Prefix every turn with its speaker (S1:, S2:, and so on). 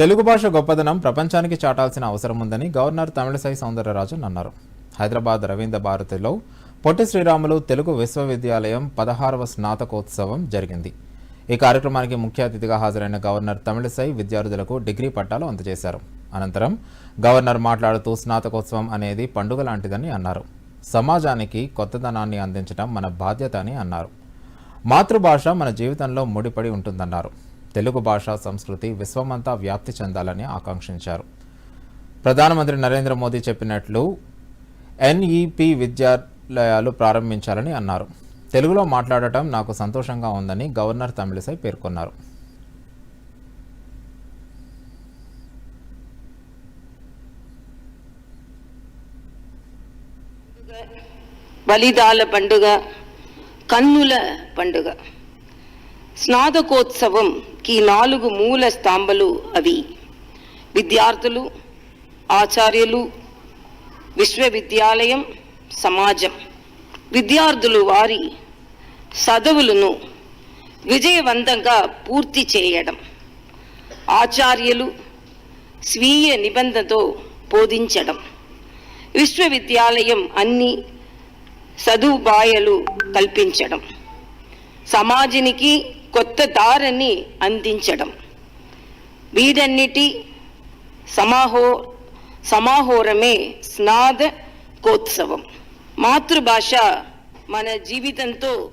S1: తెలుగు భాష గొప్పదనం ప్రపంచానికి చాటాల్సిన అవసరం ఉందని గవర్నర్ తమిళసై సౌందరరాజన్ అన్నారు. హైదరాబాద్ రవీంద్ర భారతిలో పొట్టి శ్రీరాములు తెలుగు విశ్వవిద్యాలయం పదహారవ స్నాతకోత్సవం జరిగింది. ఈ కార్యక్రమానికి ముఖ్య అతిథిగా హాజరైన గవర్నర్ తమిళసై విద్యార్థులకు డిగ్రీ పట్టాలు అందజేశారు. అనంతరం గవర్నర్ మాట్లాడుతూ స్నాతకోత్సవం అనేది పండుగ లాంటిదని అన్నారు. సమాజానికి కొత్తదనాన్ని అందించడం మన బాధ్యత అని అన్నారు. మాతృభాష మన జీవితంలో ముడిపడి ఉంటుందన్నారు. తెలుగు భాష సంస్కృతి విశ్వమంతా వ్యాప్తి చెందాలని ఆకాంక్షించారు. ప్రధానమంత్రి నరేంద్ర మోదీ చెప్పినట్లు ఎన్ఈపి విద్యాలయాలు ప్రారంభించాలని అన్నారు. తెలుగులో మాట్లాడటం నాకు సంతోషంగా ఉందని గవర్నర్ తమిళిసై పేర్కొన్నారు.
S2: బలిదాల పండుగ కన్నుల పండుగ. స్నాతకోత్సవంకి నాలుగు మూల స్తంభాలు అవి. విద్యార్థులు ఆచార్యులు విశ్వవిద్యాలయం సమాజం. విద్యార్థులు వారి చదువులను విజయవంతంగా పూర్తి చేయడం. ఆచార్యులు స్వీయ నిబంధనతో బోధించడం. విశ్వవిద్యాలయం అన్ని సదుపాయాలు కల్పించడం. సమాజానికి కొత్త దారిని అందించడం. వీరన్నిటి సమాహో సమాహోరమే స్నాతకోత్సవం మాతృభాష మన జీవితంతో